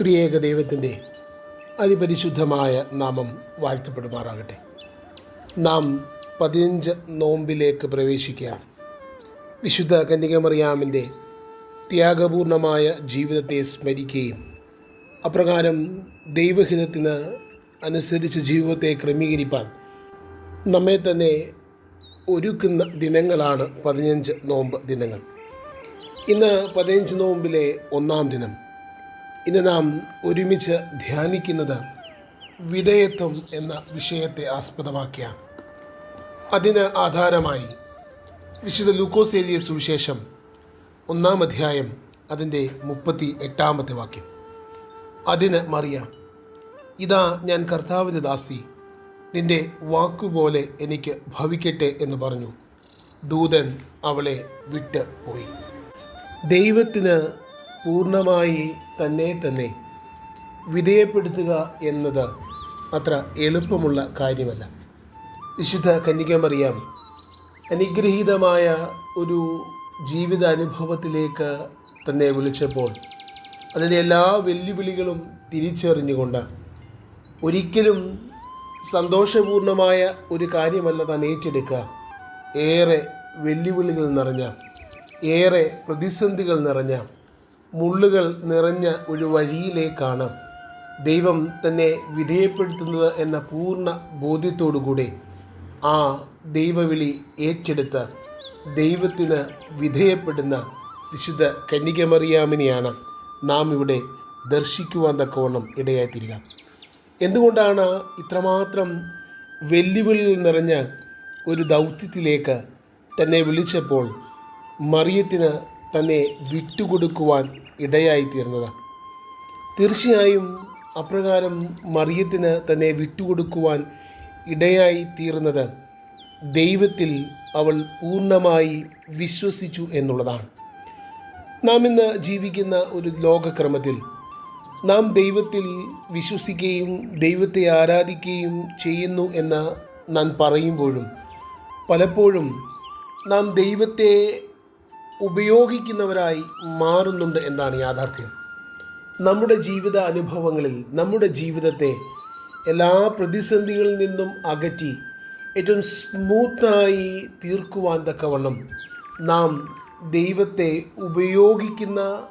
ത്രിയേക ദൈവത്തിന്റെ അതിപരിശുദ്ധമായ നാമം വാഴ്ത്തപ്പെടുമാറാകട്ടെ. നാം പതിനഞ്ച് നോമ്പിലേക്ക് പ്രവേശിക്കുകയാണ്. വിശുദ്ധ കന്യകമറിയാമിന്റെ ത്യാഗപൂർണമായ ജീവിതത്തെ സ്മരിക്കുകയും അപ്രകാരം ദൈവഹിതത്തിന് അനുസരിച്ച് ജീവിതത്തെ ക്രമീകരിപ്പാൻ നമ്മെ തന്നെ ഒരുക്കുന്ന ദിനങ്ങളാണ് പതിനഞ്ച് നോമ്പ് ദിനങ്ങൾ. ഇന്ന് പതിനഞ്ച് നോമ്പിലെ ഒന്നാം ദിനം. ഇന്ന് നാം ഒരുമിച്ച് ധ്യാനിക്കുന്നത് വിധേയത്വം എന്ന വിഷയത്തെ ആസ്പദമാക്കിയാണ് അതിന് ആധാരമായി വിശുദ്ധ ലൂക്കോസ് സുവിശേഷം ഒന്നാം അധ്യായം അതിന്റെ മുപ്പത്തി എട്ടാമത്തെ വാക്യം. അതിന് മറിയാം ഇതാ ഞാൻ കർത്താവിന്റെ ദാസി നിന്റെ വാക്കുപോലെ എനിക്ക് ഭവിക്കട്ടെ എന്ന് പറഞ്ഞു. ദൂതൻ അവളെ വിട്ട് പോയി. ദൈവത്തിന് പൂർണമായി തന്നെ തന്നെ വിധേയപ്പെടുത്തുക എന്നത് അത്ര എളുപ്പമുള്ള കാര്യമല്ല. വിശുദ്ധ കന്യകമറിയാം അനുഗ്രഹീതമായ ഒരു ജീവിത അനുഭവത്തിലേക്ക് തന്നെ വിളിച്ചപ്പോൾ അതിന്റെ എല്ലാ വെല്ലുവിളികളും തിരിച്ചറിഞ്ഞുകൊണ്ട് ഒരിക്കലും സന്തോഷപൂർണമായ ഒരു കാര്യമല്ല താൻ ഏറ്റെടുക്കുക. ഏറെ വെല്ലുവിളികൾ നിറഞ്ഞ ഏറെ പ്രതിസന്ധികൾ നിറഞ്ഞ മുള്ളുകൾ നിറഞ്ഞ ഒരു വഴിയിലേക്കാണ് ദൈവം തന്നെ വിധേയപ്പെടുത്തുന്നത് എന്ന പൂർണ ബോധ്യത്തോടുകൂടി ആ ദൈവവിളി ഏറ്റെടുത്ത ദൈവത്തിന് വിധേയപ്പെടുന്ന വിശുദ്ധ കന്യകമറിയാമിനെയാണ് നാം ഇവിടെ ദർശിക്കുവാൻ തക്കവണ്ണം ഇടയായിത്തീരുക. എന്തുകൊണ്ടാണ് ഇത്രമാത്രം വെല്ലുവിളിയിൽ നിറഞ്ഞ ഒരു ദൗത്യത്തിലേക്ക് തന്നെ വിളിച്ചപ്പോൾ മറിയത്തിന് തന്നെ വിറ്റുകൊടുക്കുവാൻ ഇടയായിത്തീർന്നത്. തീർച്ചയായും അപ്രകാരം മറിയത്തിന് തന്നെ വിറ്റുകൊടുക്കുവാൻ ഇടയായി തീർന്നത് ദൈവത്തിൽ അവൾ പൂർണമായി വിശ്വസിച്ചു എന്നുള്ളതാണ്. നാം ഇന്ന് ജീവിക്കുന്ന ഒരു ലോകക്രമത്തിൽ നാം ദൈവത്തിൽ വിശ്വസിക്കുകയും ദൈവത്തെ ആരാധിക്കുകയും ചെയ്യുന്നു എന്ന് നാം പറയുമ്പോഴും പലപ്പോഴും നാം ദൈവത്തെ ഉപയോഗിക്കുന്നവരായി മാറുന്നുണ്ട് എന്നാണ് യാഥാർത്ഥ്യം. നമ്മുടെ ജീവിത അനുഭവങ്ങളിൽ നമ്മുടെ ജീവിതത്തെ എല്ലാ പ്രതിസന്ധികളിൽ നിന്നും അകറ്റി ഏറ്റവും സ്മൂത്തായി തീർക്കുവാൻ തക്കവണ്ണം നാം ദൈവത്തെ ഉപയോഗിക്കുന്ന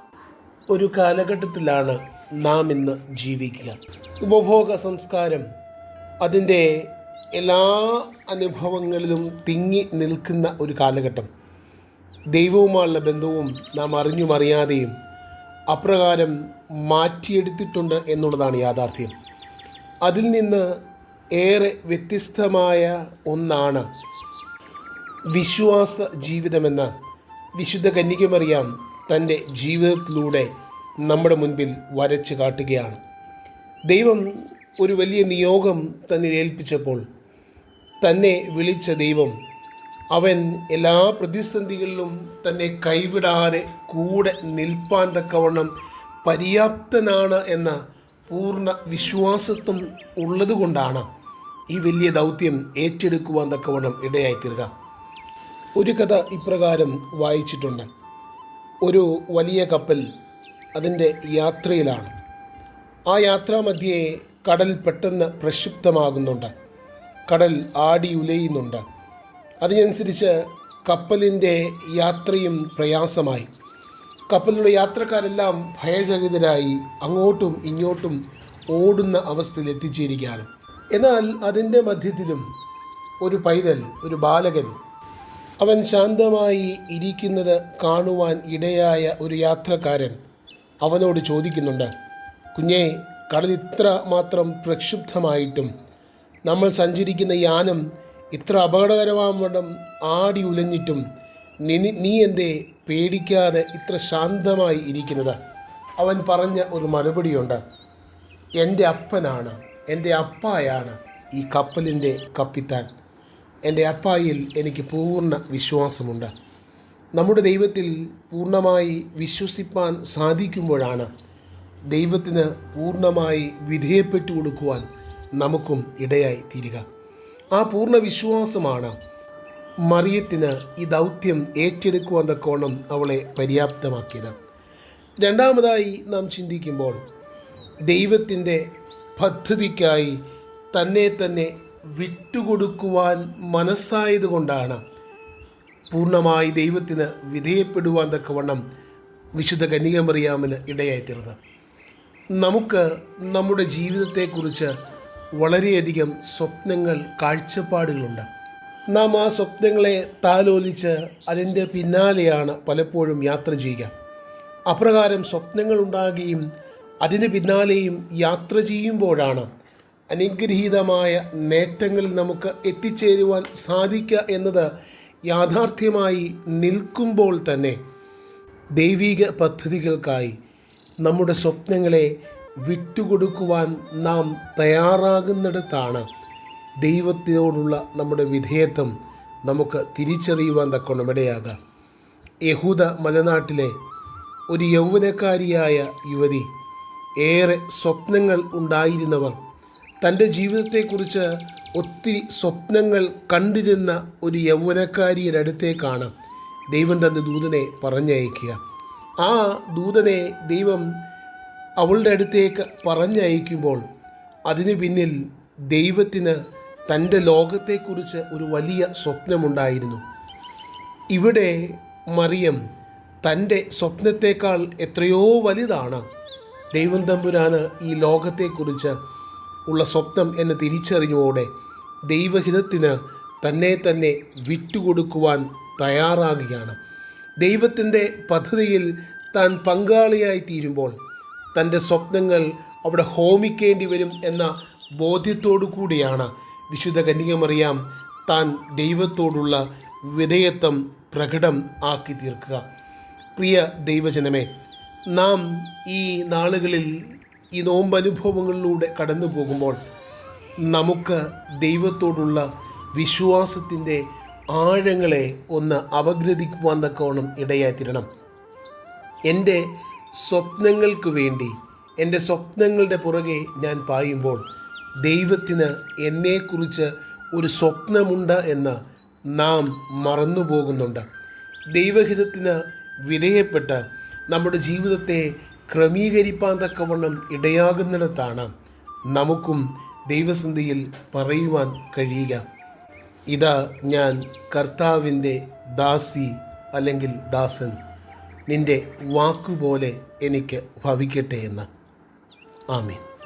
ഒരു കാലഘട്ടത്തിലാണ് നാം ഇന്ന് ജീവിക്കുക. ഉപഭോഗ സംസ്കാരം അതിന്റെ എല്ലാ അനുഭവങ്ങളിലും തിങ്ങി നിൽക്കുന്ന ഒരു കാലഘട്ടം. ദൈവവുമായുള്ള ബന്ധവും നാം അറിഞ്ഞും അറിയാതെയും അപ്രകാരം മാറ്റിയെടുത്തിട്ടുണ്ട് എന്നുള്ളതാണ് യാഥാർത്ഥ്യം. അതിൽ നിന്ന് ഏറെ വ്യത്യസ്തമായ ഒന്നാണ് വിശ്വാസ ജീവിതമെന്ന വിശുദ്ധ കന്യകമറിയാം തന്റെ ജീവിതത്തിലൂടെ നമ്മുടെ മുൻപിൽ വരച്ച് കാട്ടുകയാണ്. ദൈവം ഒരു വലിയ നിയോഗം തന്നെ ഏൽപ്പിച്ചപ്പോൾ തന്നെ വിളിച്ച ദൈവം അവൻ എല്ലാ പ്രതിസന്ധികളിലും തന്നെ കൈവിടാതെ കൂടെ നിൽപ്പാൻ തക്കവണ്ണം പര്യാപ്തനാണ് എന്ന പൂർണ വിശ്വാസത്വം ഉള്ളതുകൊണ്ടാണ് ഈ വലിയ ദൗത്യം ഏറ്റെടുക്കുവാൻ തക്കവണ്ണം ഇടയായിത്തീരുക. ഒരു കഥ ഇപ്രകാരം വായിച്ചിട്ടുണ്ട്. ഒരു വലിയ കപ്പൽ അതിന്റെ യാത്രയിലാണ്. ആ യാത്രാമധ്യേ കടൽ പെട്ടെന്ന് പ്രക്ഷുബ്ധമാകുന്നുണ്ട്. കടൽ ആടി ഉലയുന്നുണ്ട് അതിനനുസരിച്ച് കപ്പലിന്റെ യാത്രയും പ്രയാസമായി. കപ്പലിലുള്ള യാത്രക്കാരെല്ലാം ഭയചകിതരായി അങ്ങോട്ടും ഇങ്ങോട്ടും ഓടുന്ന അവസ്ഥയിൽ എത്തിച്ചേരുകയാണ്. എന്നാൽ അതിന്റെ മധ്യത്തിലും ഒരു പൈതൽ ഒരു ബാലകൻ അവൻ ശാന്തമായി ഇരിക്കുന്നത് കാണുവാൻ ഇടയായ ഒരു യാത്രക്കാരൻ അവനോട് ചോദിക്കുന്നുണ്ട് കുഞ്ഞേ കടൽ ഇത്ര മാത്രം പ്രക്ഷുബ്ധമായിട്ടും നമ്മൾ സഞ്ചരിക്കുന്ന യാനം ഇത്ര അപകടകരമാവണ്ണം ആടി ഉലഞ്ഞിട്ടും നീ നീ എന്തേ പേടിക്കാതെ ഇത്ര ശാന്തമായി ഇരിക്കുന്നത്? അവൻ പറഞ്ഞ ഒരു മറുപടിയുണ്ട്. എന്റെ അപ്പനാണ്. എന്റെ അപ്പായാണ് ഈ കപ്പലിന്റെ കപ്പിത്താൻ. എന്റെ അപ്പായിൽ എനിക്ക് പൂർണ വിശ്വാസമുണ്ട്. നമ്മുടെ ദൈവത്തിൽ പൂർണമായി വിശ്വസിപ്പാൻ സാധിക്കുമ്പോഴാണ് ദൈവത്തിന് പൂർണമായി വിധേയപ്പെട്ടു കൊടുക്കുവാൻ നമുക്കും ഇടയായി തീരുക. ആ പൂർണ വിശ്വാസമാണ് മറിയത്തിന് ഈ ദൗത്യം ഏറ്റെടുക്കുവാൻ തക്കോണം അവളെ പര്യാപ്തമാക്കിയത്. രണ്ടാമതായി നാം ചിന്തിക്കുമ്പോൾ ദൈവത്തിന്റെ പദ്ധതിക്കായി തന്നെ തന്നെ വിറ്റുകൊടുക്കുവാൻ മനസ്സായതുകൊണ്ടാണ് പൂർണമായി ദൈവത്തിന് വിധേയപ്പെടുവാൻ തക്കവണ്ണം വിശുദ്ധ കന്യകമറിയാമിന് ഇടയായിത്തീർന്നത്. നമുക്ക് നമ്മുടെ ജീവിതത്തെക്കുറിച്ച് വളരെയധികം സ്വപ്നങ്ങൾ കാഴ്ചപ്പാടുകളുണ്ട്. നാം ആ സ്വപ്നങ്ങളെ താലോലിച്ച് അതിന്റെ പിന്നാലെയാണ് പലപ്പോഴും യാത്ര ചെയ്യുക. അപ്രകാരം സ്വപ്നങ്ങൾ ഉണ്ടാകുകയും അതിന് പിന്നാലെയും യാത്ര ചെയ്യുമ്പോഴാണ് അനുഗ്രഹീതമായ നേട്ടങ്ങളിൽ നമുക്ക് എത്തിച്ചേരുവാൻ സാധിക്കുക എന്നത് യാഥാർത്ഥ്യമായി നിൽക്കുമ്പോൾ തന്നെ ദൈവിക പദ്ധതികൾക്കായി നമ്മുടെ സ്വപ്നങ്ങളെ വിറ്റുകൊടുക്കുവാൻ നാം തയ്യാറാകുന്നിടത്താണ് ദൈവത്തിനോടുള്ള നമ്മുടെ വിധേയത്വം നമുക്ക് തിരിച്ചറിയുവാൻ തക്കോണം ഇടയാകാം യഹൂദ മലനാട്ടിലെ ഒരു യൗവനക്കാരിയായ യുവതി ഏറെ സ്വപ്നങ്ങൾ ഉണ്ടായിരുന്നവർ തന്റെ ജീവിതത്തെക്കുറിച്ച് ഒത്തിരി സ്വപ്നങ്ങൾ കണ്ടിരുന്ന ഒരു യൗവനക്കാരിയുടെ അടുത്തേക്കാണ് ദൈവം തന്റെ ദൂതനെ പറഞ്ഞയക്കുക. ആ ദൂതനെ ദൈവം അവളുടെ അടുത്തേക്ക് പറഞ്ഞയക്കുമ്പോൾ അതിനു പിന്നിൽ ദൈവത്തിന് തന്റെ ലോകത്തെക്കുറിച്ച് ഒരു വലിയ സ്വപ്നമുണ്ടായിരുന്നു. ഇവിടെ മറിയം തന്റെ സ്വപ്നത്തേക്കാൾ എത്രയോ വലുതാണ്. ദൈവം തമ്പുരാന് ഈ ലോകത്തെക്കുറിച്ച് ഉള്ള സ്വപ്നം എന്ന് തിരിച്ചറിഞ്ഞോടെ ദൈവഹിതത്തിന് തന്നെ തന്നെ വിറ്റുകൊടുക്കുവാൻ തയ്യാറാകുകയാണ്. ദൈവത്തിന്റെ പദ്ധതിയിൽ താൻ പങ്കാളിയായി തീരുമ്പോൾ തന്റെ സ്വപ്നങ്ങൾ അവിടെ ഹോമിക്കേണ്ടി വരും എന്ന ബോധ്യത്തോടു കൂടിയാണ് വിശുദ്ധ കന്യകമറിയാം താൻ ദൈവത്തോടുള്ള വിധേയത്വം പ്രകടം ആക്കി തീർക്കുക. പ്രിയ ദൈവജനമേ നാം ഈ നാളുകളിൽ ഈ നോമ്പനുഭവങ്ങളിലൂടെ കടന്നു പോകുമ്പോൾ നമുക്ക് ദൈവത്തോടുള്ള വിശ്വാസത്തിന്റെ ആഴങ്ങളെ ഒന്ന് അപഗ്രഥിക്കുവാൻ തക്കവണ്ണം ഇടയായിത്തീരണം. എന്റെ സ്വപ്നങ്ങൾക്ക് വേണ്ടി എന്റെ സ്വപ്നങ്ങളുടെ പുറകെ ഞാൻ പായുമ്പോൾ ദൈവത്തിന് എന്നെക്കുറിച്ച് ഒരു സ്വപ്നമുണ്ട് എന്ന് നാം മറന്നു പോകുന്നുണ്ട് ദൈവഹിതത്തിന് വിധേയപ്പെട്ട് നമ്മുടെ ജീവിതത്തെ ക്രമീകരിപ്പാൻ തക്കവണ്ണം ഇടയാകുന്നിടത്താണ് നമുക്കും ദൈവസന്ധിയിൽ പറയുവാൻ കഴിയുക. ഇതാ ഞാൻ കർത്താവിന്റെ ദാസി അല്ലെങ്കിൽ ദാസൻ. നിന്റെ വാക്കുപോലെ എനിക്ക് ഭവിക്കട്ടെ എന്ന്. ആമീൻ.